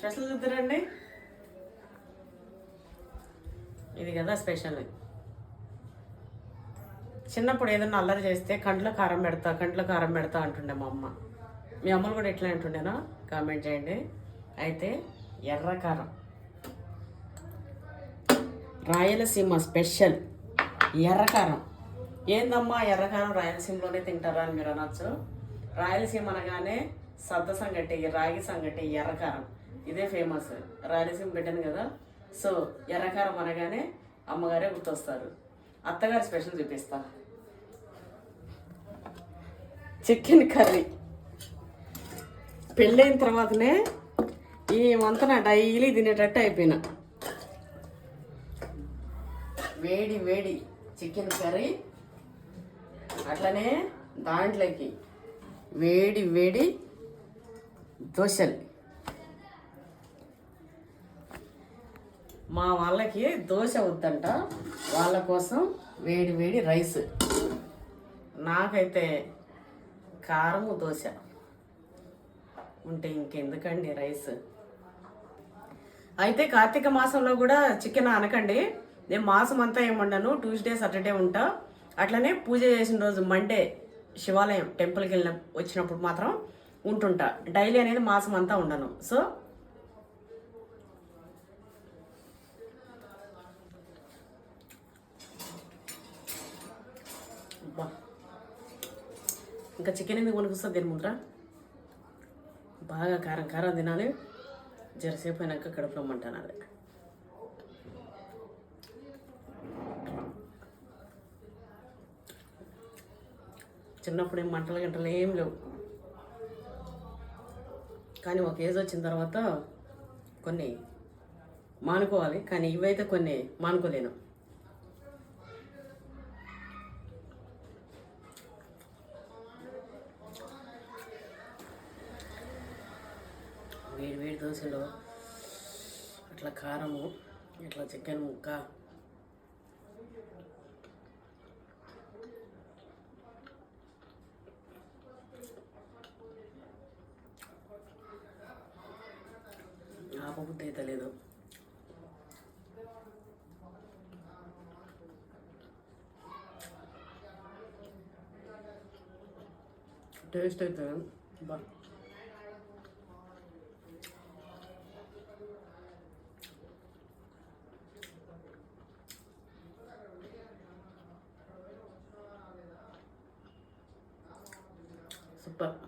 Special చూద్దరండి ఇది కదా special. చిన్నప్పుడు ఏదైనా అల్లరి చేస్తే కంట్లో కారం పెడతా కంట్లో కారం పెడతా అంటుండే మా అమ్మ. మీ అమ్మలు కూడా ఎట్లా అంటుండేనా? కామెంట్ చేయండి. అయితే ఎర్ర కారం. రాయలసీమ స్పెషల్. ఎర్రకారం ఏందమ్మా ఎర్రకారం రాయలసీమలోనే తింటారా అని మీరు అనొచ్చు? రాయలసీమ అనగానే సద్ద సంగటి రాగి సంగటి ఎర్రకారం ఇదే ఫేమస్ రాయలసీమ బిడ్డను కదా? సో ఎర్రకారం అనగానే అమ్మగారే గుర్తొస్తారు. అత్తగారి స్పెషల్ చూపిస్తా. చికెన్ కర్రీ పెళ్ళైన తర్వాతనే ఈ వంతన డైలీ తినేటట్టు అయిపోయినా. వేడి వేడి చికెన్ కర్రీ అట్లనే దాంట్లోకి వేడి వేడి దోశలు. మా వాళ్ళకి దోశ వద్దంట. వాళ్ళ కోసం వేడి వేడి రైస్. నాకైతే కారము దోశ. ఉంటే ఇంకెందుకండి రైస్. అయితే కార్తీక మాసంలో కూడా చికెన్ అనకండి. నేను మాసం అంతా ఏమండను ట్యూస్డే సాటర్డే ఉంటా. అట్లనే పూజ చేసిన రోజు మండే శివాలయం టెంపుల్కి వెళ్ళిన వచ్చినప్పుడు మాత్రం ఉంటుంటా. డైలీ అనేది మాసం అంతా ఉండను. సో ఇంకా చికెన్ ఎందుకు కొనుకొస్తుంది దీని ముందర? బాగా కారం కారం తినాలి. జరసేపు అయినాక కడుపులో మంటాను అది. చిన్నప్పుడు ఏం మంటలు గంటలు ఏం లేవు. కానీ ఒక ఏజ్ వచ్చిన తర్వాత కొన్ని మానుకోవాలి. కానీ ఇవైతే కొన్ని మానుకోలేను. వేడి వేడి దోశలో అట్లా కారము ఇట్లా చికెన్ ముక్క. ఆపబుద్ధి అయితే లేదు. టేస్ట్ అయితే బా but